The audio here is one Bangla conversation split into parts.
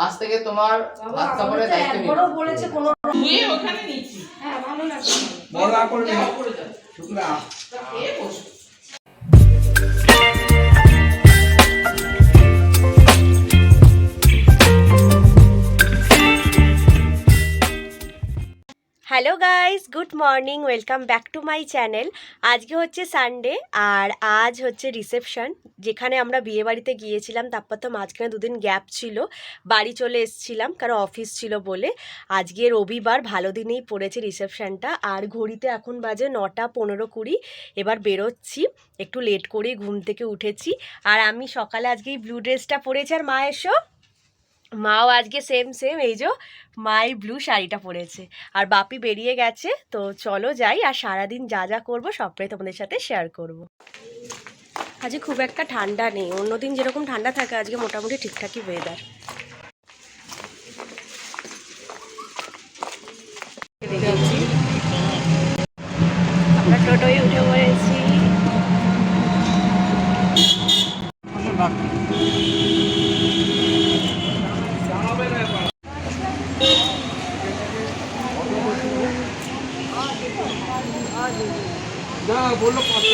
আজ থেকে তোমার বাচ্চা হাত কাপড়ের দায়িত্ব নিয়ে বড় বলেছে কোন ধুয়ে ওখানে নিচ্ছি হ্যাঁ ভালো লাগছে। বড় করে যাও করে যাও শুকনা এ বসো hello guys good morning welcome back to my channel আজকে হচ্ছে সানডে আর আজ হচ্ছে রিসেপশন যেখানে আমরা বিয়ে বাড়িতে গিয়েছিলাম, তারপর তো মাঝখানে দুদিন গ্যাপ ছিল। বাড়ি চলে এসেছিলাম, কারণ অফিস ছিল বলে। আজকে রবিবার, ভালো দিনেই পড়েছে রিসেপশনটা আর ঘড়িতে এখন বাজে নটা পনেরো কুড়ি। এবার বেরোচ্ছি, একটু লেট করেই ঘুম থেকে উঠেছি। আর আমি সকালে আজকে এই ব্লু ড্রেসটা পরেছি। আর মা, এসো। মাও আজকে সেম সেম এই যে মাই ব্লু শাড়িটা পরেছে। আর বাপি বেরিয়ে গেছে, তো চলো যাই, আর সারাদিন যা যা করব, সবটাই তোমাদের সাথে শেয়ার করব। আজকে খুব একটা ঠান্ডা নেই, অন্যদিন যেরকম ঠান্ডা থাকে, আজকে মোটামুটি ঠিকঠাকই ওয়েদার আমরা টোটোয় উঠে পড়েছি।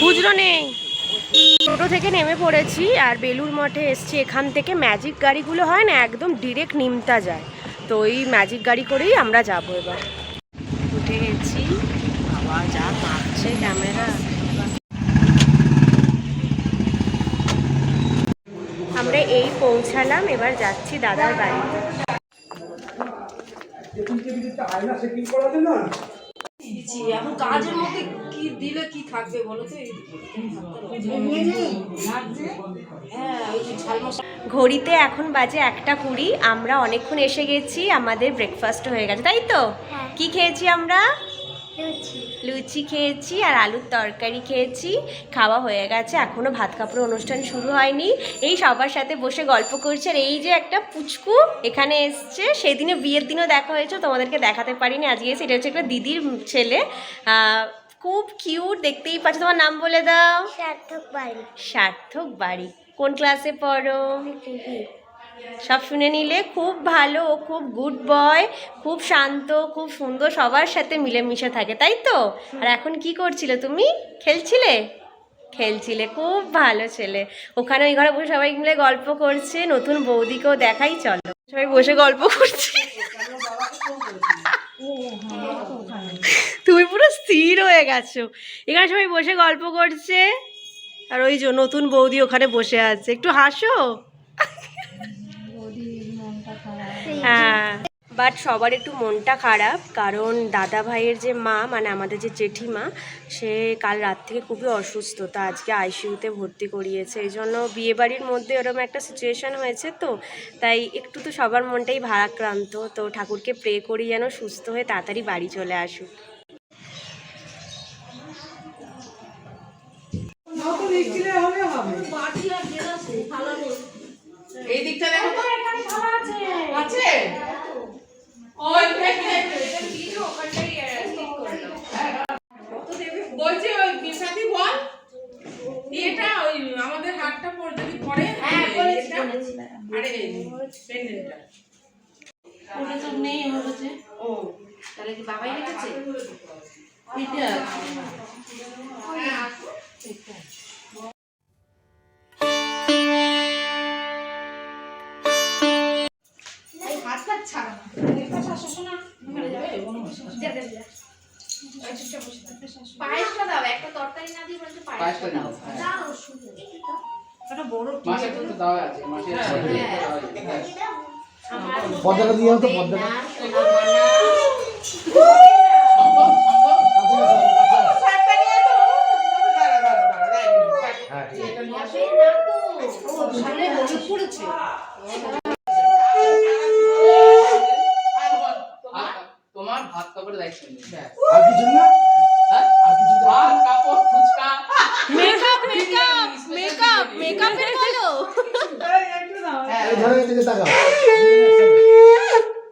খুচরো নেই। টোটো থেকে নেমে পড়েছি আর বেলুর মঠে এসছি। এখান থেকে ম্যাজিক গাড়িগুলো হয় না একদম ডিরেক্ট নিমতা যায়। তো ওই ম্যাজিক গাড়ি করেই আমরা যাব এবার। উঠে গেছি। বাবা যা কাঁপছে ক্যামেরা আমরা এই পৌঁছালাম এবার যাচ্ছি দাদার বাড়িতে। এখন কাজের মধ্যে কি দিলে কি থাকবে বলো তো? হ্যাঁ ঘড়িতে এখন বাজে একটা কুড়ি আমরা অনেকক্ষণ এসে গেছি আমাদের ব্রেকফাস্ট হয়ে গেছে তাই তো? কি খেয়েছি আমরা? লুচি। খেয়েছি আর আলুর তরকারি খেয়েছি খাওয়া হয়ে গেছে এখনও ভাত কাপড়ের অনুষ্ঠান শুরু হয়নি। এই সবার সাথে বসে গল্প করছে আর এই যে একটা পুচকু এখানে এসছে সেদিনে বিয়ের দিনও দেখা হয়েছে তোমাদেরকে দেখাতে পারিনি আজকে এসে এটা হচ্ছে একটা দিদির ছেলে আহ, খুব কিউট দেখতেই পাচ্ছ তোমার নাম বলে দাও। সার্থক বাড়ি। সার্থক বাড়ি। কোন ক্লাসে পড়ো? সব শুনে নিলে খুব ভালো ও খুব গুড বয় খুব শান্ত খুব সুন্দর সবার সাথে মিলেমিশে থাকে তাই তো? আর এখন কি করছিলে তুমি? খেলছিলে? খেলছিলে খুব ভালো ছেলে। ওখানে ওই ঘরে বসে সবাই মিলে গল্প করছে নতুন বৌদিকেও দেখাই চলো। সবাই বসে গল্প করছে তুমি পুরো স্থির হয়ে গেছো। এখানে সবাই বসে গল্প করছে। আর ওই যে নতুন বৌদি ওখানে বসে আছে। একটু হাসো। হ্যাঁ। বাট সবার একটু মনটা খারাপ, কারণ দাদা ভাইয়ের যে মা মানে আমাদের যে জেঠিমা, সে কাল রাত থেকে খুবই অসুস্থ, তা আজকে আইসিইউতে ভর্তি করিয়েছে। এই জন্য বিয়েবাড়ির মধ্যে ওরকম একটা সিচুয়েশান হয়েছে তো। তাই একটু তো সবার মনটাই ভারাক্রান্ত। তো ঠাকুরকে প্রে করি যেন সুস্থ হয়ে তাড়াতাড়ি বাড়ি চলে আসুক বাটি আর গেলাস থালা নেই এই দিকটা দেখো। তো এখানে থালা আছে। আছে? ওই বলছি ওই বিশাদি বল এটা ওই আমাদের হাতটা পর যদি পড়ে হ্যাঁ বলেছি এটা, আরে পেন্ডেন্টটা ওটা তো নেই হচ্ছে ও। তাহলে কি বাবাই রেখেছে? এটা বসে না? তো। সামনে হলুদ পড়েছে তোমার ভাত কাপড়ের দায়িত্ব নেই। আর কিছু না? হ্যাঁ? আর কিছু না? ভাত কাপড় ফুচকা মেকআপ মেকআপ মেকআপ মেকআপের বলো হ্যাঁ, এই ধরো এদিকে তাকাও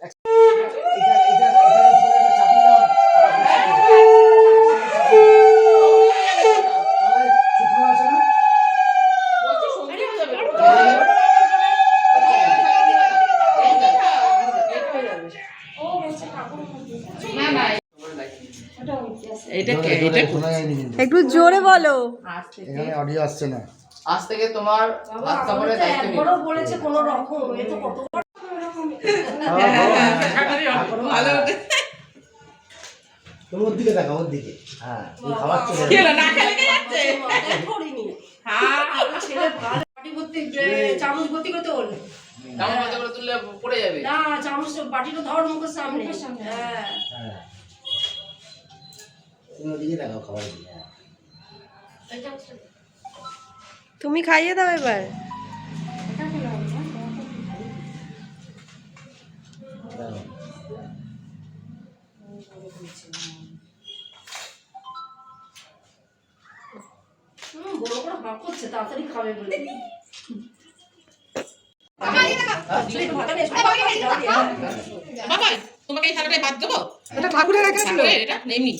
এটা এটা এটার উপরে একটা চাপিয়ে দাও না। তলায় শুকনো আছে না? বলছি সবজি হয়ে যাবে তো। হয়ে যাবে? এই দেখো। এটা জোরে কে জোরে এটা শোনা যায়নি কিন্তু একটু জোরে বলো। এখানে অডিও আসছে না। আজ থেকে তোমার ভাত কাপড়ের দায়িত্ব নিলাম। বলেছে কোনো রকম এ তো কত ওর দিকে দেখো ওর দিকে। হ্যাঁ কেন? কি হলো না খেলে কে যাচ্ছে? করিনি। হ্যাঁ ছেলে ভালো বাটি ভর্তি এ, চামচ ভর্তি করতে কেমন মজা করে তুললে পড়ে যাবে। না চামচ বাটিটা ধর মুখের সামনে। হ্যাঁ। হ্যাঁ। তুমি ওদিকে দেখো খাবার দিকে হ্যাঁ। তুমি খাইয়ে দাও এবার। তাড়াতাড়ি খাবে বলে বাবা তোমাকে এই থালাটায় ভাত দেবো? এটা ঠাকুরের এটা এমনি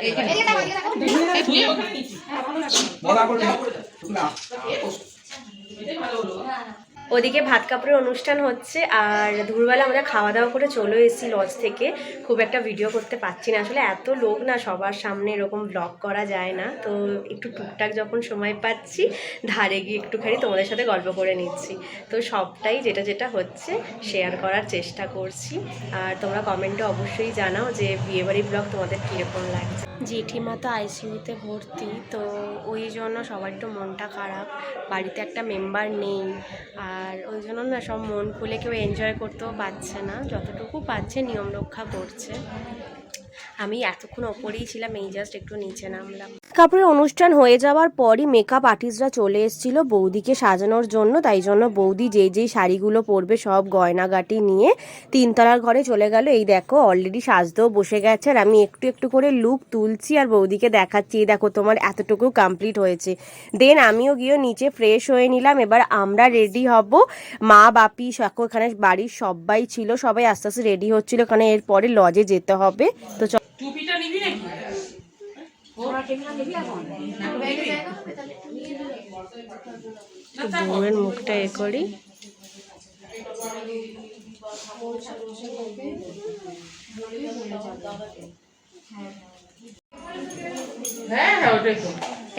এখানে এই ওদিকে ভাত কাপড়ের অনুষ্ঠান হচ্ছে, আর দুপুরবেলা আমরা খাওয়া দাওয়া করে চলে এসেছি লজ থেকে। খুব একটা ভিডিও করতে পারছি না। আসলে এত লোক না সবার সামনে এরকম ব্লগ করা যায় না। তো একটু টুকটাক যখন সময় পাচ্ছি, ধারে গিয়ে একটুখানি তোমাদের সাথে গল্প করে নিচ্ছি। তো সবটাই যেটা যেটা হচ্ছে শেয়ার করার চেষ্টা করছি। আর তোমরা কমেন্টে অবশ্যই জানাও যে বিয়েবাড়ি ব্লগ তোমাদের কীরকম লাগছে। জেঠিমা তো আইসিইউতে ভর্তি, তো ওই জন্য সবার একটু মনটা খারাপ। বাড়িতে একটা মেম্বার নেই, আর ওই জন্য না সব মন খুলে কেউ এনজয় করতেও পারছে না। যতটুকু পাচ্ছে নিয়ম রক্ষা করছে। আমি এতক্ষণ ওপরেই ছিলাম, এই জাস্ট একটু নিচে নামলাম। কাপড়ের অনুষ্ঠান হয়ে যাওয়ার পরই মেকআপ আর্টিস্টরা চলে এসেছিল বৌদিকে সাজানোর জন্য। তাই জন্য বৌদি যেই যেই শাড়িগুলো পরবে সব গয়নাগাটি নিয়ে তিনতলার ঘরে চলে গেল। এই দেখো অলরেডি সাজতেও বসে গেছে। আর আমি একটু একটু করে লুক তুলছি আর বৌদিকে দেখাচ্ছি। এই দেখো, তোমার এতটুকু কমপ্লিট হয়েছে। দেন আমিও গিয়ে নিচে ফ্রেশ হয়ে নিলাম। এবার আমরা রেডি হব। মা, বাপি সাকো এখানে বাড়ির সবাই ছিল। সবাই আস্তে আস্তে রেডি হচ্ছিল। কারণ এরপরে লজে যেতে হবে। তো চ- টুপিটা নিবি নাকি? বউয়ের মুখটা এ করি।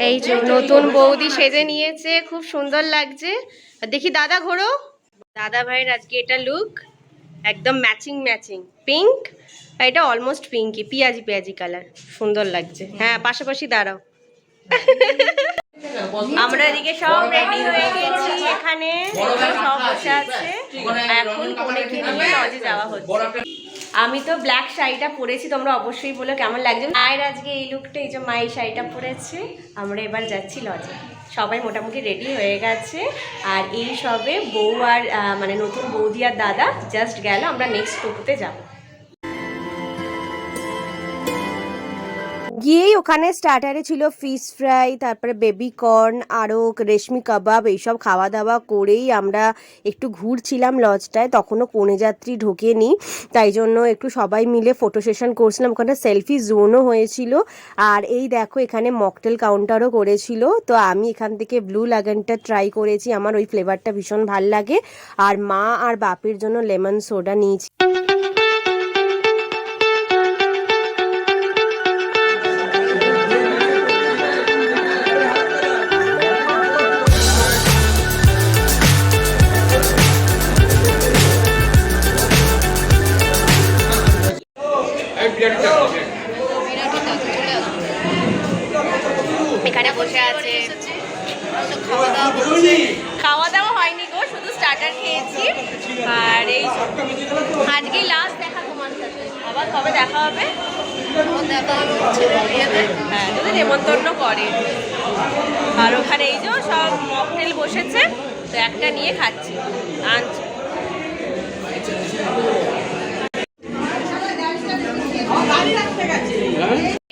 এই যে নতুন বৌদি সেজে নিয়েছে, খুব সুন্দর লাগছে। দেখি দাদা ঘোরো। দাদা ভাইয়ের আজকে এটা লুক একদম ম্যাচিং ম্যাচিং পিঙ্ক এটা অলমোস্ট পিঙ্কি পিয়াজি পেঁয়াজি কালার সুন্দর লাগছে। হ্যাঁ পাশাপাশি দাঁড়াও। আমরা এদিকে সব রেডি হয়ে গেছি, এখানে সব বসে আছে। এখন লজে যাওয়া হচ্ছে। আমি তো ব্ল্যাক শাড়িটা পরেছি, তোমরা অবশ্যই বলো কেমন লাগছে। মায়ের আজকে এই লুকটা এই যে মায়ের শাড়িটা পরেছে, আমরা এবার যাচ্ছি লজে সবাই মোটামুটি রেডি হয়ে গেছে। আর এই সবে বউ আর মানে নতুন বৌদি আর দাদা জাস্ট গেল, আমরা নেক্সট টোটোতে যাব। গিয়েই ওখানে স্টার্টারে ছিল ফিশ ফ্রাই তারপরে বেবি কর্ন আরও রেশমি কাবাব, এইসব খাওয়া দাওয়া করেই আমরা একটু ঘুরছিলাম লজটায় তখনও কনে যাত্রী ঢোকেনি, তাই জন্য একটু সবাই মিলে ফটো সেশন করছিলাম। ওখানে সেলফি জোনও হয়েছিল। আর এই দেখো, এখানে মকটেল কাউন্টারও করেছিল। তো আমি এখান থেকে ব্লু লাগানটা ট্রাই করেছি। আমার ওই ফ্লেভারটা ভীষণ ভালো লাগে। আর মা আর বাপের জন্য লেমন সোডা নিয়েছি। এখানে বসে আছে। খাওয়া দাওয়া হয়নি গো শুধু স্টার্টার খেয়েছি। আর এই আজকেই লাস্ট দেখা তোমার সাথে। আবার কবে দেখা হবে? হ্যাঁ যদি নেমন্তন্ন করে। আর ওখানে এই যে সব মকটেল বসেছে তো একটা নিয়ে খাচ্ছি। আনছি।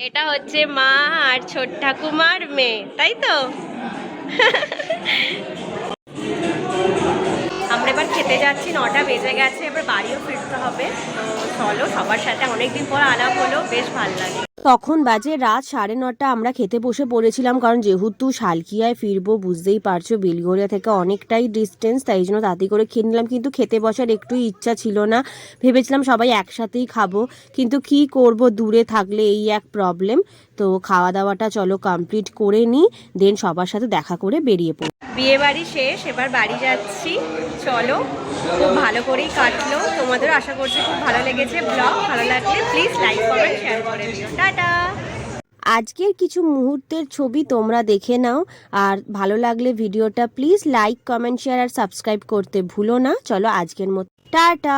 এটা হচ্ছে মা আর ছোট ঠাকুমার মেয়ে, তাই তো? আমরা এবার খেতে যাচ্ছি, নটা বেজে গেছে, এবার বাড়িও ফিরতে হবে। তো চলো, সবার সাথে অনেকদিন পর আলাপ হলো, বেশ ভালো লাগে। তখন বাজে রাত সাড়ে নটা, আমরা খেতে বসে পড়েছিলাম কারণ যেহেতু শালকিয়ায় ফিরবো বুঝতেই পারছ বেলগড়িয়া থেকে অনেকটাই ডিস্টেন্স তাই জন্য তাড়াতাড়ি করে খেয়ে নিলাম। কিন্তু খেতে বসার একটু ইচ্ছা ছিল না, ভেবেছিলাম সবাই একসাথেই খাব। কিন্তু কি করব, দূরে থাকলে এই এক প্রবলেম তো খাওয়া দাওয়াটা চলো কমপ্লিট করে নিই দেন সবার সাথে দেখা করে বেরিয়ে পড়ি বিয়ে বাড়ি শেষ, এবার বাড়ি যাচ্ছি। চলো, খুব ভালো করেই কাটলো। তোমাদেরও আশা করছি খুব ভালো লেগেছে ব্লগ। ভালো লাগলে প্লিজ লাইক কমেন্ট শেয়ার করে দিও। টাটা! আজকের কিছু মুহূর্তের ছবি তোমরা দেখে নাও। আর ভালো লাগলে ভিডিওটা প্লিজ লাইক কমেন্ট শেয়ার আর সাবস্ক্রাইব করতে ভুলো না। চলো আজকের মতো। টাটা!